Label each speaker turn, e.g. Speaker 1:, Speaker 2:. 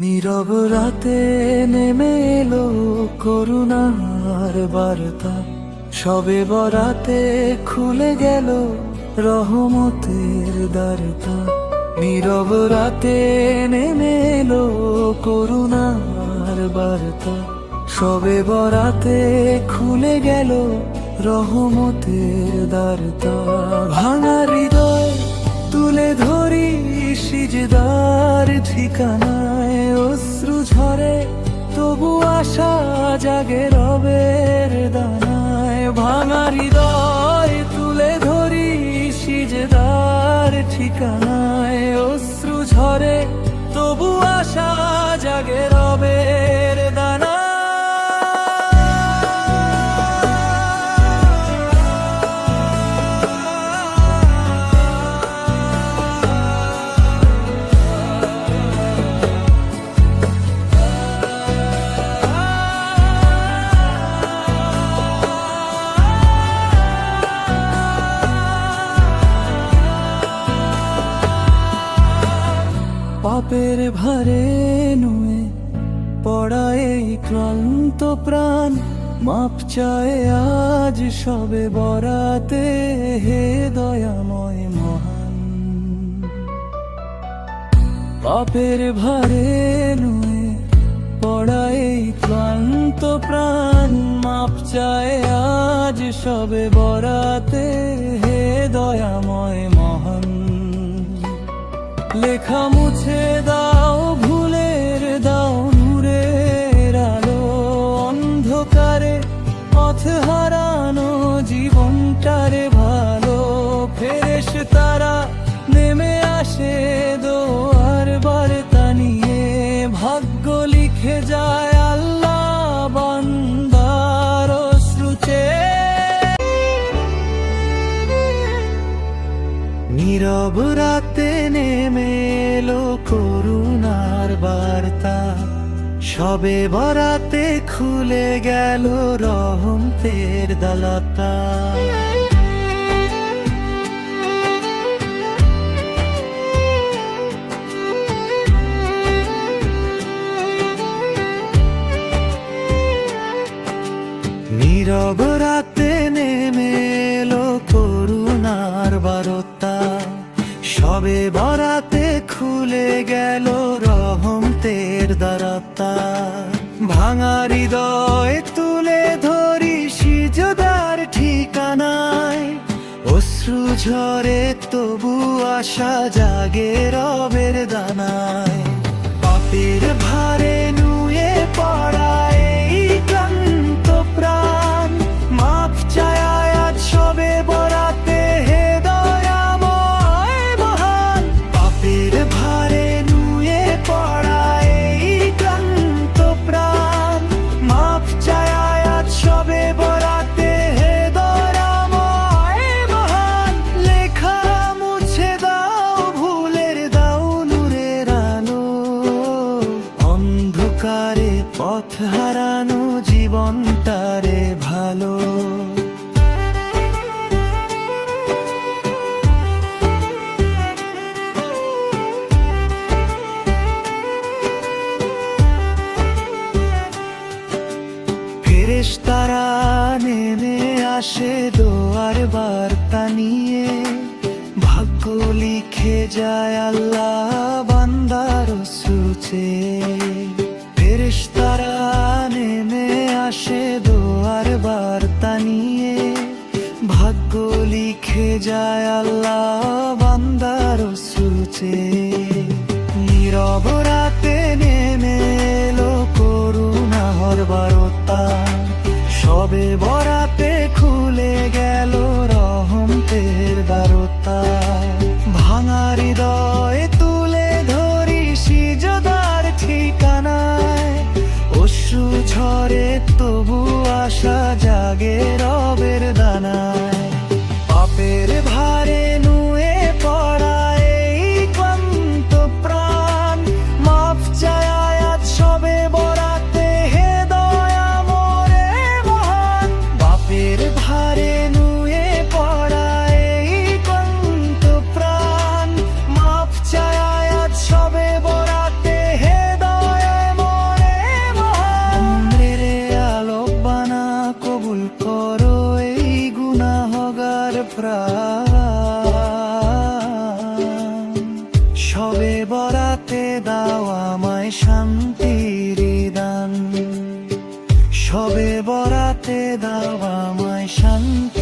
Speaker 1: নীরব রাতে নেমে এলো করুণার বার্তা। সবে বরাতে খুলে গেল রহমতের দ্বারতা। নীরব রাতে নেমে এলো করুণার বার্তা। সবে বরাতে খুলে গেল রহমতের দ্বারতা। ভাঙা হৃদয় তুলে ধরি সিজদার ঠিকানায় অশ্রু ঝরে, তবু আশা জাগে রবের দানায়। ভাঙা হৃদয় তুলে ধরি সিজদার ঠিকানায়। অশ্রু ঝরে, তবু আশা জাগে রবের পাপের ভারে নুয়ে পড়া এই ক্লান্ত প্রাণ। মাপ চায় আজ সবে বরাতে হে দয়াময় মহান। পাপের ভারে নুয়ে পড়া এই ক্লান্ত প্রাণ। মাপ চায় আজ সবে বরাতে হে দয়াময় লেখা মুছে দাও, ভুলের দাও নূরের আলো। অন্ধকারে পথ হারানো, জীবনটারে ভালো। ফেরেশ তারা নেমে আসে, দোয়ার বার্তা নিয়ে। ভাগ্য লিখে যায় বান্দার নীরব রাতে সবে বরাতে খুলে গেল রহমতের দালতা। নীরব রাতে নেমে এলো করুণার বারতা। সবে বরাতে খুলে গেল দারতা ভাঙা হৃদয় তুলে ধরি সিজদার ঠিকানায়। অশ্রু ঝরে তবু আশা জাগে রবের দানায়। পাপের ভারে নুয়ে পড়ায় হারানো জীবনটারে ভালো। ফেরেশ তারা নেমে আসে দোয়ার বার্তা নিয়ে ভাগ্য লিখে যায় আল্লাহ। আসে দোয়ার বার্তা নিয়ে ভাগ্য লিখে যায় আল্লাহ বান্দার সুচে। নীরব রাতে নেমে এলো করুণা বারতা, সবে বরাতে জাগে রবের দানায়। পাপের ভারে করো এই গুনাহগার প্রাণ। সবে বরাতে দাও আমায় শান্তির দান। সবে বরাতে দাও আমায় শান্তি